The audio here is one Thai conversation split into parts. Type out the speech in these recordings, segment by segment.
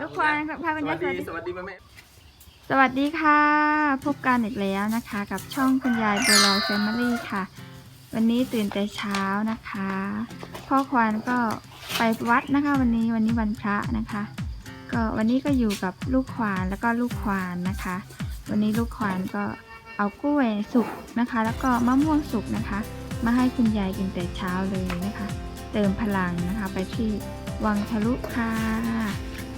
ทุกคนพาสคุณวัยาสยสดีวัสดีสวัสดีแม่แม่สวัสดีค่ะ พบกันอีกแล้วนะคะ กับช่องคุณยายบัวลอยแฟมิลี่ค่ะ วันนี้ตื่นแต่เช้านะคะ พ่อควานก็ไปวัดนะคะ วันนี้วันนี้วันพระนะคะ ก็วันนี้ก็อยู่กับลูกควานแล้วก็ลูกควานนะคะ วันนี้ลูกควานก็เอากล้วยสุกนะคะ แล้วก็มะม่วงสุกนะคะ มาให้คุณยายกินแต่เช้าเลยนะคะ เติมพลังนะคะไปที่วังทะลุค่ะ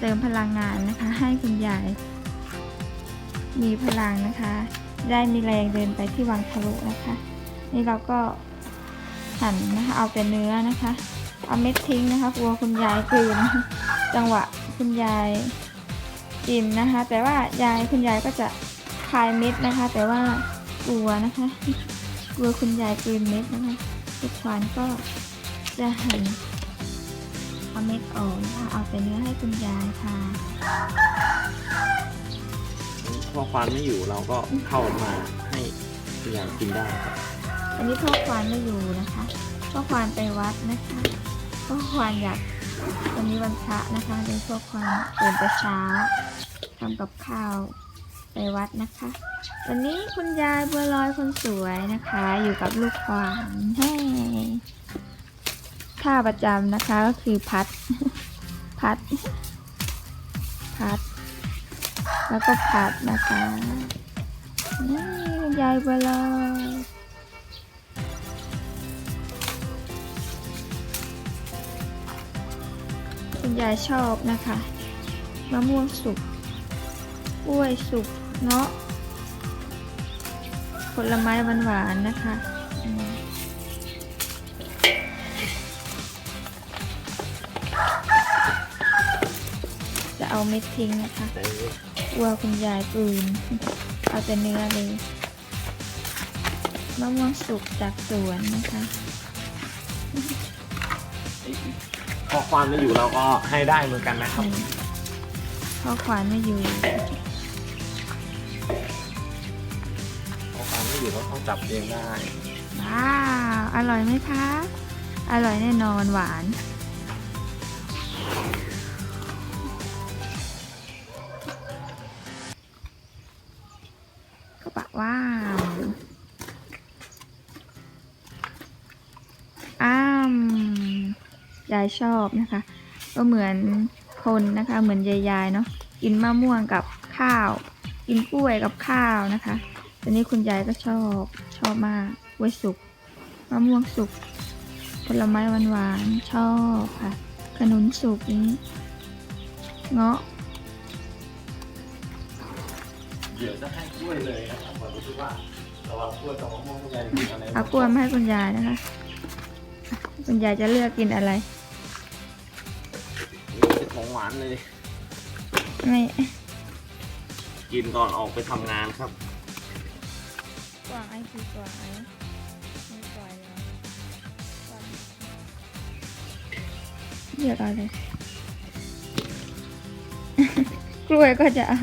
เติมพลังงานนะคะ ให้คุณยาย มีพลังนะคะ ได้มีแรงเดินไปที่วังทะลุนะคะ นี่เราก็หั่นนะคะ เอาแต่เนื้อนะคะ เอาเม็ดทิ้งนะคะกลัวคุณยายกลืนจังหวะคุณยายกินนะคะ แต่ว่ายายคุณยายก็จะคายเม็ดนะคะ แต่ว่ากลัวนะคะกลัวคุณยายกลืนเม็ดนะคะทุกควานก็จะหั่น เอาเม็ดออกนะคะเอาแต่เนื้อให้คุณยายค่ะพอควานไม่อยู่เราก็เข้ามาให้คุณยายกินได้ครับอันนี้พ่อควานไม่อยู่นะคะพ่อควานไปวัดนะคะพ่อควานอยากวันนี้วันพระนะคะเดี๋ยวพ่อควานตื่นแต่เช้าทำกับข้าวไปวัดนะคะ วันนี้คุณยายบัวลอยคนสวยนะคะ อยู่กับลูกควานแฮ่ ท่าประจำนะคะก็คือพัด พัด พัด แล้วก็พัดนะคะนี่คุณยายบัวลอยคุณยายชอบนะคะมะม่วงสุกกล้วยสุกเงาะผลไม้หวานๆนะคะ เอาเม็ดทิ้งนะคะแต่กลัวคุณยายกลืน เอาแต่เนื้อเลยมะม่วงสุกจากสวนนะคะ พอควานไม่อยู่เราก็ให้ได้เหมือนกันนะครับนี่พ่อขวานไม่อยู่ พอควานไม่อยู่เราต้องจับเองได้ ว้าว อร่อยไหมคะ อร่อยแน่นอนหวาน ปะว้าว อ้ามยายชอบนะคะ ก็เหมือนคนนะคะ เหมือนยายๆเนาะ กินมะม่วงกับข้าว กินกล้วยกับข้าวนะคะตอนนี้คุณยายก็ชอบ ชอบมากกล้วยสุก มะม่วงสุก ผลไม้หวานๆ ชอบค่ะ ขนุนสุกนี้ เงาะ เดี๋ยวจะให้กล้วยเลยนะครับผมรู้สึกว่าระหว่างกล้วยกับมะม่วงคุณยายกินอะ เอากล้วยมาให้คุณยายนะคะ คุณยายจะเลือกกินอะไรนี่เป็นของหวานเลย ไม่กินก่อนออกไปทำงานครับกวางไอ้คือกวางไอ้ไม่ปล่อยแล้วกวางเลือกเอาเลยกล้วยก็จะเอา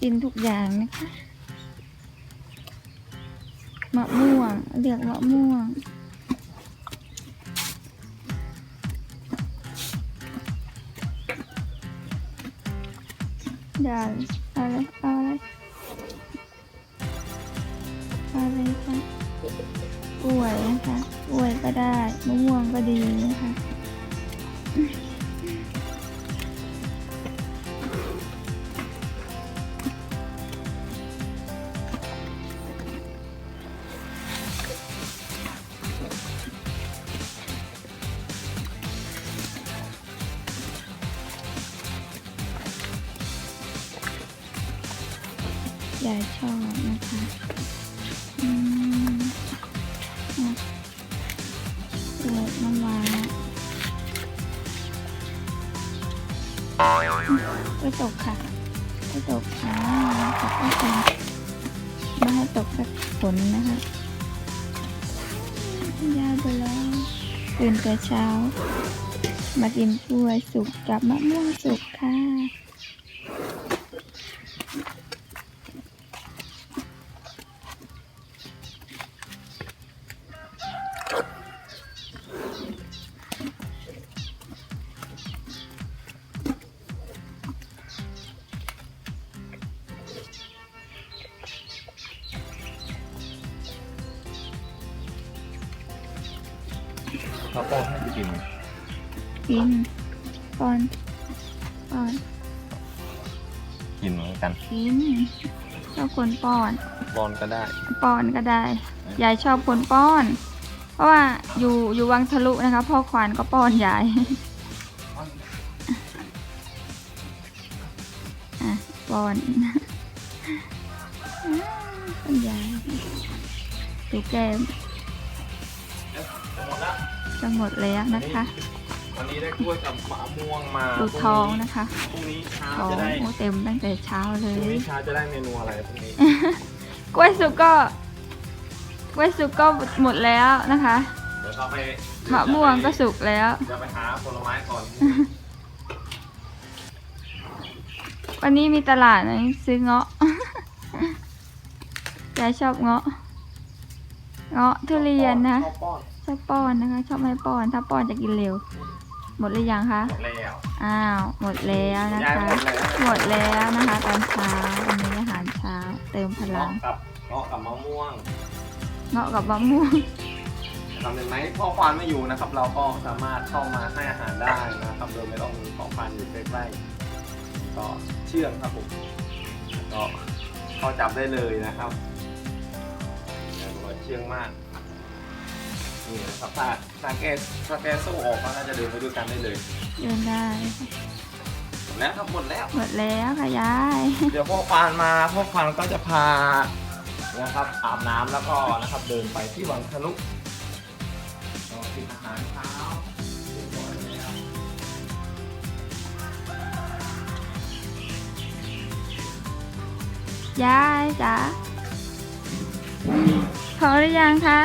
กินทุกอย่างนะคะมะม่วงเรียกมะม่วงดี๋ยวเอาอะไรอะไรอาอะไรคะกล้วยนะคะกล้วยก็ได้มะม่วงก็ดีนะคะ ยายชอบนะคะเปิดน้ำว้าก็ตกค่ะก็ตกค่ะตกก็ตกไม่ให้ตกสักผลนะคะยายไปแล้วตื่นแต่เช้า มากินกล้วยสุกกับมะม่วงสุกค่ะ ป้อนให้ไปกินกินป้อนป้อนกินเหมือนกันกินชอบคนป้อน ป้อนก็ได้ป้อนก็ได้ยายชอบคนป้อน เพราะว่าอยู่อยู่วังทะลุนะคะพ่อควานก็ป้อนยายอะป้อนป้อนยายดูแก้มหมดละ จะหมดแล้วนะคะ วันนี้ได้กล้วยกับมะม่วงมาดูท้องนะคะพรุ่งนี้เช้าท้องจะได้โอ้เต็มตั้งแต่เช้าเลพรุ่งย นี้เช้าจะได้เมนูอะไรพรุ่งนี้ กล้วยสุกก็ กล้วยสุกก็หมดแล้วนะคะเดี๋ยวเราไปมะม่วงก็สุกแล้ว จะไปหาผลไม้ก่อน วันนี้มีตลาดนะซื้อเงาะ ยายชอบเงาะ เงาะทุเรียนนะ ข้าวป้อน ชอบป้อนนะคะ ชอบไม่ป้อนถ้าป้อนจะกินเร็ว หมดหรือยังคะหมดแล้วอ้าวหมดแล้วนะยายคะหมดแล้วหมดแล้วนะคะ ตอนเช้าวันนี้อาหารเช้าเติมพลัเงาะงกับเงาะกับมะม่วงเงาะกับมะม่วงทำเป็นไหมพ่อควานไม่อยู่นะครับ เราก็สามารถเข้ามาให้อาหารได้นะครับโดยไม่ต้องมีพ่อควานอยู่ใกล้ๆก็เชื่องครับผมก็เข้าจับได้เลยนะครับแต่รอยเชื่องมาก นี่นะครับถ้าถ้าแกถ้าแกโซ่ออกก็น่าจะเดินไปด้วยกันได้เลยเดินได้หมดแล้วครับหมดแล้ว หมดแล้วค่ะยาย เดี๋ยวพ่อควานมาพ่อควานก็จะพานะครับอาบน้ำแล้วก็นะครับเดินไปที่วังทะลุก็กินอาหารเช้าเรียบร้อยแล้วยายจ๋าพอหรือยังคะ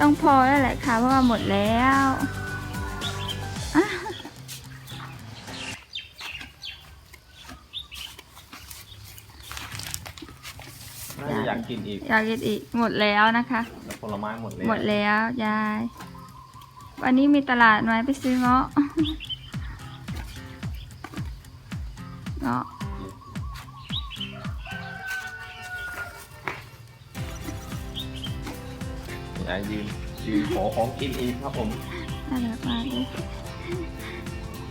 ต้องพอแล้วแหละค่ะเพราะว่าหมดแล้วอะน่าจะอยากกินอีก อยากกินอีกหมดแล้วนะคะแต่ผลไม้หมดแล้วหมดแล้วยาย วันนี้มีตลาดไหมไปซื้อเงาะ ยายยืนยืนขอของกินอีกครับผมน่ารักมากเลย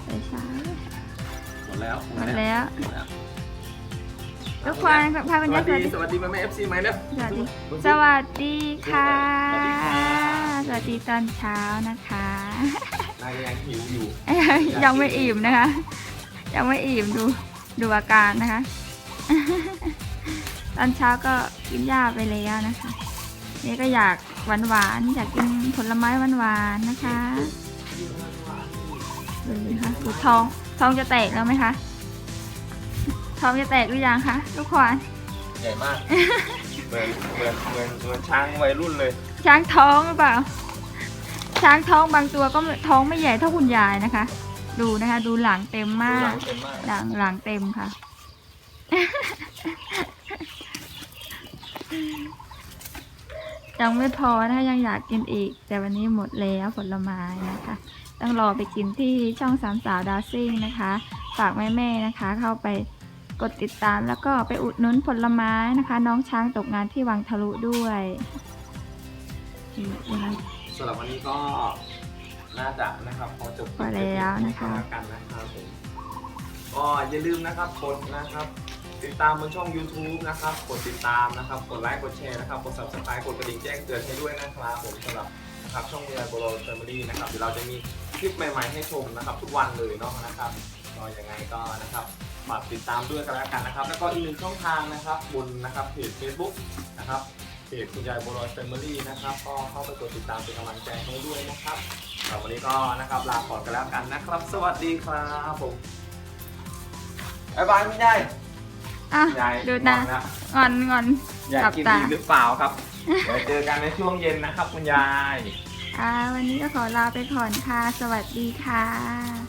ใส่ช้าหมดแล้วหมดแล้ว หมดแล้วทุกคนพาสคุณวัยาสยสดีวัสดีสวัสดีแม่แม่เอฟซีไหมเนี่ยสวัสดีสวัสดีค่ะสวัสดีค่ะ สวัสดีตอนเช้านะคะ นายยังหิวอยู่ ยังไม่อิ่มนะคะ ยังไม่อิ่มดูดูอาการนะคะ ตอนเช้าก็กินหญ้าไปแล้วนะคะ นี่ก็อยาก หวานหวานๆอยากกินผลไม้หวานหวานๆนะคะดูนะคะดูท้องท้องจะแตกแล้วไหมคะท้องจะแตกหรือยังคะทุกคนใหญ่มากเหมือนเหมือนเหมือนเหมือนช้างวัยรุ่นเลย ช้างท้องหรือเปล่า ช้างท้องบางตัวก็ไม่ท้องไม่ใหญ่เท่าคุณยายนะคะ ดูนะคะ ดูหลังเต็มดูมาหลักงเต็มมากหลังหลังเต็มค่ะ ยังไม่พอนะคะยังอยากกินอีก แต่วันนี้หมดแล้วผลไม้นะคะ ต้องรอไปกินที่ช่องสามสาวดาวซิ่งนะคะ ฝากแม่ๆนะคะ เข้าไปกดติดตามแล้วก็ไปอุดหนุนผลไม้นะคะ น้องช้างตกงานที่วังทะลุด้วยนี่นะคะสำหรับวันนี้ก็น่าจะนะครับพอจบพอแล้วนะคะก็แล้วกันนะครับผมก็อย่าลืมนะครับกดนะครับ ติดตามบนช่อง YouTube นะครับ กดติดตามนะครับ กดไลค์ กดแชร์นะครับ กด subscribe กดกระดิ่งแจ้งเตือนให้ด้วยนะครับผมสำหรับนะครับช่องเมียโบโลแฟมิลี่นะครับเดี๋ยวเราจะมีคลิปใหม่ๆให้ชมนะครับ ทุกวันเลยเนาะนะครับก็ยังไงก็นะครับฝากติดตามด้วยกันแล้วกันนะครับ แล้วก็อีกหนึ่งช่องทางนะครับบนนะครับเพจ Facebook นะครับเพจคุณยายโบโลแฟมิลี่นะครับ ก็เข้าไปกดติดตามเป็นกำลังใจให้ด้วยนะครับสำหรับวันนี้ก็นะครับลาก่อนกันแล้วกันนะครับ สวัสดีครับผมบ๊ายบายคุณยาย อะยายดูนะงอนแล้ว งอนงอนอยากกินหลับตาอีกหรือเปล่าครับ เดี๋ยวเจอกันในช่วงเย็นนะครับ คุณยายค่ะวันนี้ก็ขอลาไปก่อนค่ะ สวัสดีค่ะ